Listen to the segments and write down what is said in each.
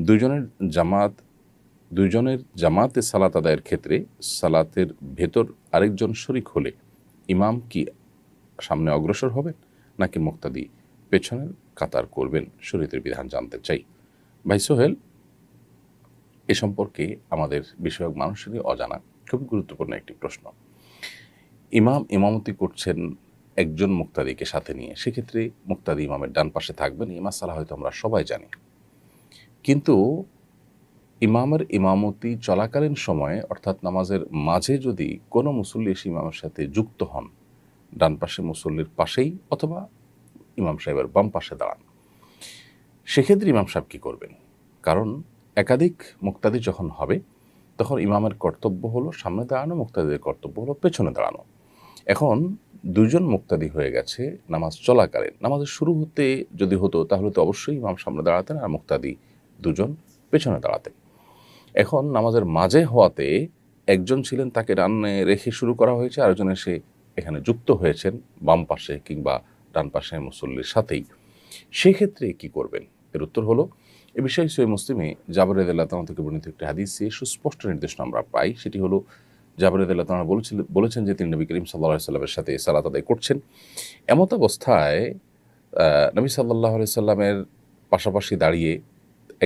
দুইজনের জামাত, দুইজনের জামাতে সালাত আদায়ের ক্ষেত্রে সালাতের ভেতর আরেকজন শরিক হলে ইমাম কি সামনে অগ্রসর হবেন নাকি মুক্তাদি পেছনের কাতার করবেন? শরীয়তের বিধান জানতে চাই। ভাই সোহেল, এ সম্পর্কে আমাদের বিষয়ক মানুষেরই অজানা খুব গুরুত্বপূর্ণ একটি প্রশ্ন। ইমাম ইমামতি করছেন একজন মুক্তাদিকে সাথে নিয়ে। সেক্ষেত্রে মুক্তাদি ইমামের ডান পাশে থাকবেন। এই মাসালা হয়তো আমরা সবাই জানি। কিন্তু ইমামের ইমামতি চলাকালীন সময়ে, অর্থাৎ নামাজের মাঝে যদি কোনো মুসল্লি এসে ইমামের সাথে যুক্ত হন, ডান পাশে মুসল্লির পাশেই অথবা ইমাম সাহেবের বাম পাশে দাঁড়ান, সেক্ষেত্রে ইমাম সাহেব কী করবেন? কারণ একাধিক মুক্তাদি যখন হবে, তখন ইমামের কর্তব্য হলো সামনে দাঁড়ানো, মুক্তাদিদের কর্তব্য হলো পেছনে দাঁড়ানো। এখন দুজন মুক্তাদি হয়ে গেছে, নামাজ চলাকালীন। নামাজের শুরু হতে যদি হতো, তাহলে তো অবশ্যই ইমাম সামনে দাঁড়াতেন আর মুক্তাদি দুজন পেছনে দাঁড়াতেন এখন নামাজের মাঝে হওয়াতে একজন ছিলেন তাকে ডানে রেখে শুরু করা হয়েছে, আরেকজন এসে এখানে যুক্ত হয়েছেন, বাম পাশে কিংবা ডান পাশে মুসল্লির সাথেই। সেক্ষেত্রে কি করবেন? এর উত্তর হলো, এ বিষয়ে সৈয় মুসলিমে জাবরেদ আল্লাহ তালা থেকে বর্ণিত একটি হাদিসে সুস্পষ্ট নির্দেশনা আমরা পাই। সেটি হলো জাবরেদ আল্লাহ তালা বলেছিল, বলেছেন যে তিনি নবী করিম সাল্লাহ সাল্লামের সাথে সালাত আদায় করছেন। এমত অবস্থায় নবী সাল্লাহ সাল্লামের পাশাপাশি দাঁড়িয়ে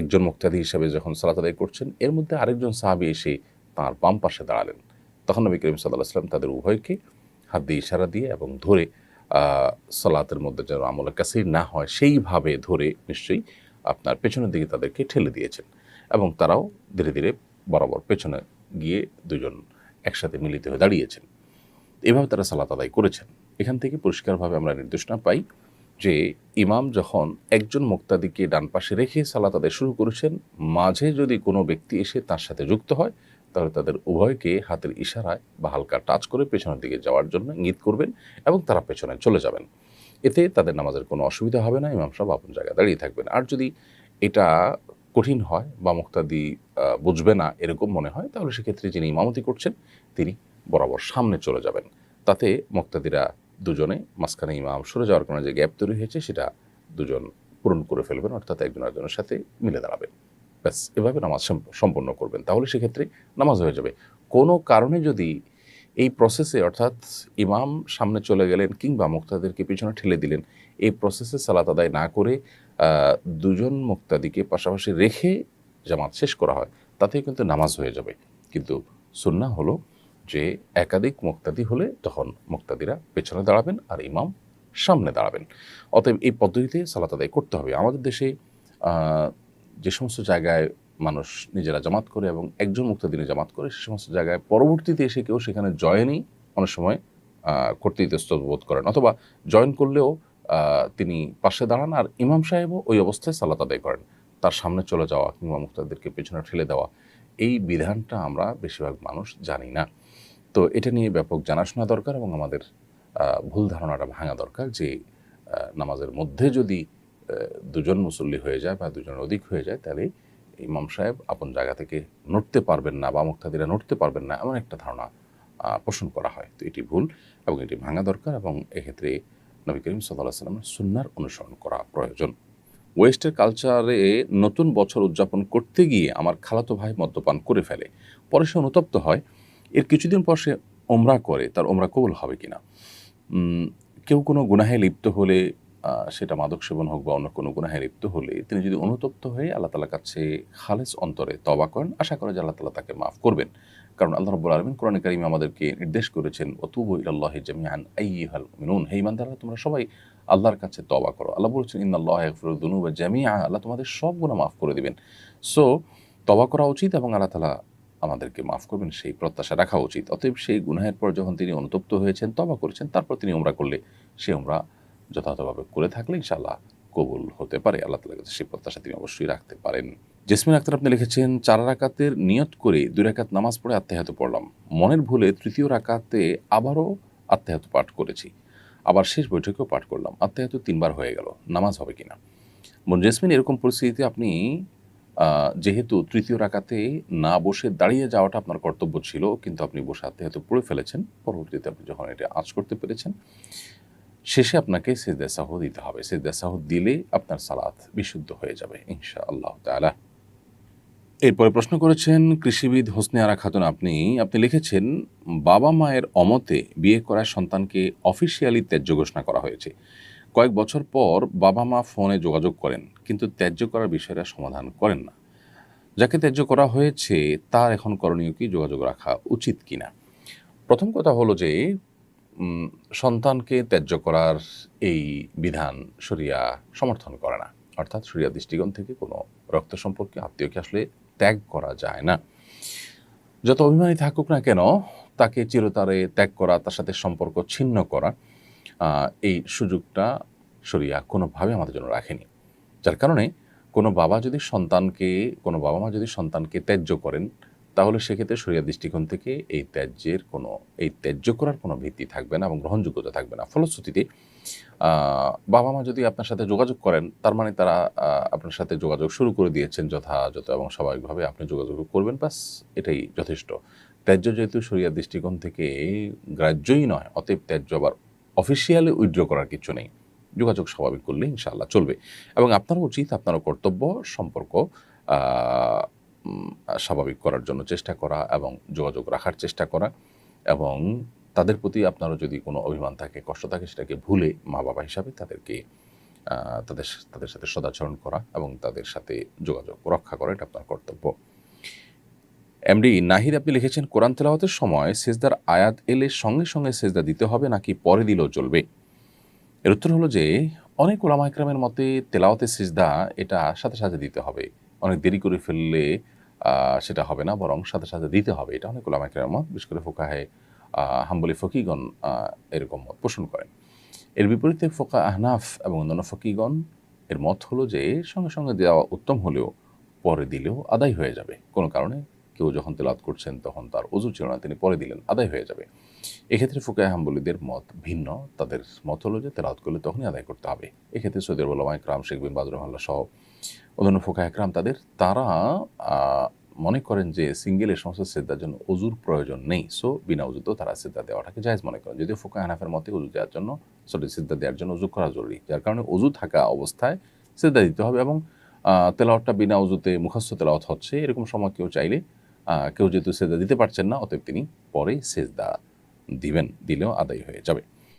একজন মুক্তাদি হিসাবে যখন সালাত আদায় করছেন, এর মধ্যে আরেকজন সাহাবি এসে তাঁর বাম পাশে দাঁড়ালেন। তখন নবী করিম সাল্লাহ সাল্লাম তাদের উভয়কে হাত দিয়ে ইশারা দিয়ে এবং ধরে সালাতের মধ্যে যেন আমলের কাছেই না হয়, সেইভাবে ধরে নিশ্চয়ই আপনার পেছনের দিকে তাদেরকে ঠেলে দিয়েছেন। এবং তারাও ধীরে ধীরে বরাবর পেছনে গিয়ে দুজন একসাথে মিলিত হয়ে দাঁড়িয়েছেন। এভাবে তারা সালাত আদায় করেছেন। এখান থেকে পরিষ্কারভাবে আমরা নির্দেশনা পাই যে ইমাম যখন একজন মুক্তাদিকে ডান পাশে রেখে সালাত আদায় শুরু করেছেন, মাঝে যদি কোনো ব্যক্তি এসে তার সাথে যুক্ত হয়, তাহলে তাদের উভয়কে হাতের ইশারায় বা হালকা টাচ করে পেছনের দিকে যাওয়ার জন্য ইঙ্গিত করবেন এবং তারা পেছনে চলে যাবেন। এতে তাদের নামাজের কোনো অসুবিধা হবে না, ইমাম সাহেব আপন জায়গায় দাঁড়িয়ে থাকবেন। আর যদি এটা কঠিন হয় বা মুক্তাদি বুঝবে না এরকম মনে হয়, তাহলে সেক্ষেত্রে যিনি ইমামতি করছেন, তিনি বরাবর সামনে চলে যাবেন। তাতে মুক্তাদিরা দুজনে মাঝখানে ইমাম সরে যাওয়ার কারণে যে গ্যাপ তৈরি হয়েছে, সেটা দুজন পূরণ করে ফেলবেন, অর্থাৎ একজন একজনের সাথে মিলে দাঁড়াবেন। ব্যাস, এভাবে নামাজ সম্প- সম্পন্ন করবেন। তাহলে সেক্ষেত্রে নামাজ হয়ে যাবে। কোনো কারণে যদি এই প্রসেসে অর্থাৎ ইমাম সামনে চলে গেলেন কিংবা মুক্তাদেরকে পিছনে ঠেলে দিলেন, এই প্রসেসে সালাত আদায় না করে দুজন মুক্তাদিকে পাশাপাশি রেখে জামাত শেষ করা হয় তাতেই কিন্তু নামাজ হয়ে যাবে। কিন্তু সুন্না হলো যে একাধিক মুক্তাদি হলে তখন মুক্তাদিরা পেছনে দাঁড়াবেন আর ইমাম সামনে দাঁড়াবেন। অতএব এই পদ্ধতিতে সালাত আদায় করতে হবে। আমাদের দেশে যে সমস্ত জায়গায় মানুষ নিজেরা জামাত করে এবং একজন মুক্তাদিনে জামাত করে সে সমস্ত জায়গায় পরবর্তীতে এসে কেউ সেখানে জয়েনই অনেক সময় আহ, করতে ইতস্তত বোধ করেন অথবা জয়েন করলেও তিনি পাশে দাঁড়ান আর ইমাম সাহেবও ওই অবস্থায় সালাত আদায় করেন। তার সামনে চলে যাওয়া কিংবা মুক্তাদেরকে পেছনে ঠেলে দেওয়া এই বিধানটা আমরা বেশিরভাগ মানুষ জানি না। তো এটা নিয়ে ব্যাপক জানাশোনা দরকার এবং আমাদের ভুল ধারণাটা ভাঙা দরকার যে নামাজের মধ্যে যদি দুজন মুসল্লি হয়ে যায় বা দুজন অধিক হয়ে যায়, তাহলে ইমাম সাহেব আপন জায়গা থেকে নড়তে পারবেন না বা মুক্তাদিরা নড়তে পারবেন না এমন একটা ধারণা পোষণ করা হয়। তো এটি ভুল এবং এটি ভাঙা দরকার এবং এক্ষেত্রে নবী করিম সাল্লাহ সাল্লামের সুন্নার অনুসরণ করা প্রয়োজন। ওয়েস্টের কালচারে নতুন বছর উদযাপন করতে গিয়ে আমার খালাতো ভাই মদ্যপান করে ফেলে। পরে সে অনুতপ্ত হয় কিছুদিন পর সে ওমরা করে, তার ওমরা কবুল হবে কিনা। কেউ কোনো গুনাহে লিপ্ত হলে সেটা মাদক সেবন হোক বা অন্য কোনো গুনাহে লিপ্ত হলে, তিনি যদি অনুতপ্ত হয়ে আল্লাহ তালার কাছে খালেস অন্তরে তবা করেন, আশা করে যে আল্লাহ তালা তাকে মাফ করবেন। কারণ আল্লাহ রব্বুল আলমিন কোরআন কারিম আমাদেরকে নির্দেশ করেছেন অতুব ইল্লাহ জামিয়ান আইহাল মিনুন হে ইমানদাররা তোমরা সবাই আল্লাহর কাছে তবা করো। আল্লাহ বলছেন, ইন্নাল্লাহ দুনু বা জামিয়া আল্লাহ তোমাদের সব গুণা মাফ করে দিবেন। সো তবা করা উচিত এবং আল্লাহ তালা আমাদেরকে মাফ করবেন, সেই প্রত্যাশা রাখা উচিত। অতএব সেই গুনাহের পর যখন তিনি অনুতপ্ত হয়েছেন, তবা করেছেন, তারপর তিনি ওমরা করলে সে ওমরা যথাযথভাবে করে থাকলে ইনশাআল্লাহ কবুল হতে পারে। আল্লাহ তালার কাছে সেই প্রত্যাশা তিনি অবশ্যই রাখতে পারেন। জেসমিন আক্তার, আপনি লিখেছেন, চার রাকাতের নিয়ত করে দুই রাকাত নামাজ পড়ে আত্মাহাত পড়লাম মনের ভুলে তৃতীয় রাকাতে আবারও আত্মাহাত পাঠ করেছি। আবার শেষ বৈঠকেও পাঠ করলাম। আত্মাহাত তিনবার হয়ে গেল। নামাজ হবে কিনা? বোন জেসমিন, এরকম পরিস্থিতিতে আপনি যেহেতু তৃতীয় রাকাতে না বসে দাঁড়িয়ে যাওয়াটা আপনার কর্তব্য ছিল, কিন্তু আপনি বসে আত্মাহাত পড়ে ফেলেছেন। পরবর্তীতে আপনি যখন এটা আঁচ করতে পেরেছেন, শেষে আপনাকে সেদাসাহ দিতে হবে। সেদাসাহ দিলে আপনার সালাত বিশুদ্ধ হয়ে যাবে ইনশা আল্লাহ তালা এরপরে প্রশ্ন করেছেন, কৃষিবিদ হোসনে আরা খাতুন, আপনি আপনি লিখেছেন, বাবা মায়ের অমতে বিয়ে করা সন্তানকে অফিসিয়ালি ত্যায্য ঘোষণা করা হয়েছে। কয়েক বছর পর বাবা মা ফোনে যোগাযোগ করেন, কিন্তু ত্যায্য করার বিষয়টা সমাধান করেন না। যাকে ত্যায্য করা হয়েছে, তার এখন করণীয় কি যোগাযোগ রাখা উচিত কিনা? প্রথম কথা হলো যে সন্তানকে ত্যায্য করার এই বিধান শরিয়া সমর্থন করে না। অর্থাৎ শরিয়া দৃষ্টিকোণ থেকে কোনো রক্ত সম্পর্কে আত্মীয়কে আসলে ত্যাগ করা যায় না। যত অভিমানী থাকুক না কেন, তাকে চিরতারে ত্যাগ করা, তার সাথে সম্পর্ক ছিন্ন করা এই সুযোগটা শরিয়া কোনোভাবে আমাদের জন্য রাখেনি। যার কারণে কোনো বাবা যদি সন্তানকে, কোনো বাবা মা যদি সন্তানকে ত্যায্য করেন, তাহলে সেক্ষেত্রে শরিয়া দৃষ্টিকোণ থেকে এই ত্যায্যের কোনো, এই ত্যায্য করার কোনো ভিত্তি থাকবে না এবং গ্রহণযোগ্যতা থাকবে না। ফলশ্রুতিতে বাবা মা যদি আপনার সাথে যোগাযোগ করেন, তার মানে তারা আপনার সাথে যোগাযোগ শুরু করে দিয়েছেন যথাযথ এবং স্বাভাবিকভাবে আপনি যোগাযোগ করবেন বাস এটাই যথেষ্ট। ত্যায্য যেহেতু শরিয়া দৃষ্টিকোণ থেকে গ্রাহ্যই নয়, অতএব ত্যায্য আবার অফিসিয়ালি উইথড্র করার কিছু নেই। যোগাযোগ স্বাভাবিক করলে ইনশাআল্লাহ চলবে। এবং আপনারও উচিত আপনারও কর্তব্য, সম্পর্ক স্বাভাবিক করার জন্য চেষ্টা করা এবং যোগাযোগ রাখার চেষ্টা করা এবং তাদের প্রতি আপনারও যদি কোনো অভিমান থাকে, কষ্ট থাকে, সেটাকে ভুলে মা বাবা হিসাবে তাদেরকে তাদের তাদের সাথে সদাচরণ করা এবং তাদের সাথে যোগাযোগ রক্ষা করা, এটা আপনার কর্তব্য। এমডি নাহিদ, আপনি লিখেছেন, কোরআন তেলাওয়াতের সময় সেজদার আয়াত এলে সঙ্গে সঙ্গে সেজদা দিতে হবে, নাকি পরে দিলেও চলবে? এর উত্তর হলো যে, অনেক ওলামা একরামের মতে তেলাওয়াতের সেজদা এটা সাথে সাথে দিতে হবে। অনেক দেরি করে ফেললে সেটা হবে না, বরং সাথে সাথে দিতে হবে। এটা অনেক ওলামা একরামের মত বিশেষ করে ফোকাহে হাম্বলি ফকিগণ এরকম মত পোষণ করেন। এর বিপরীতে ফোকা আহনাফ এবং অন্যান্য ফকিগণ, এর মত হলো যে, সঙ্গে সঙ্গে দেওয়া উত্তম হলেও পরে দিলেও আদায় হয়ে যাবে। কোনো কারণে কেউ যখন তেলাওয়াত করছেন, তখন তার অজু ছিল না তিনি পরে দিলেন, আদায় হয়ে যাবে। এক্ষেত্রে ফুকায় হাম্বলিদের মত ভিন্ন, তাদের মত হলো যে তেলাওয়াত করলে তখনই আদায় করতে হবে। এক্ষেত্রে সৌদি আরবুল্লামা ইকরাম, শেখ বিন বাদর রহমাল্লাহ সহ অন্যান্য ফোকা একরাম তাদের, তারা মনে করেন যে সিঙ্গেল এই সমস্ত সেদ্ধার জন্য অজুর প্রয়োজন নেই। সো বিনা অজুতেও তারা সিদ্ধা দেওয়াটাকে জায়জ মনে করেন। যদিও ফোকা হানাফের মতে অজু দেওয়ার জন্য, সরি সিদ্ধা দেওয়ার জন্য অজু করা জরুরি। যার কারণে অজু থাকা অবস্থায় সিদ্ধা দিতে হবে এবং তেলাওয়াতটা বিনা অজুতে মুখস্থ তেলাওয়াত হচ্ছে। এরকম সময় কেউ চাইলে কেউ যেহেতু সেজদা দিতে পারছেন না, অতএব তিনি পরে সেজদা দিবেন, দিলেও আদায় হয়ে যাবে।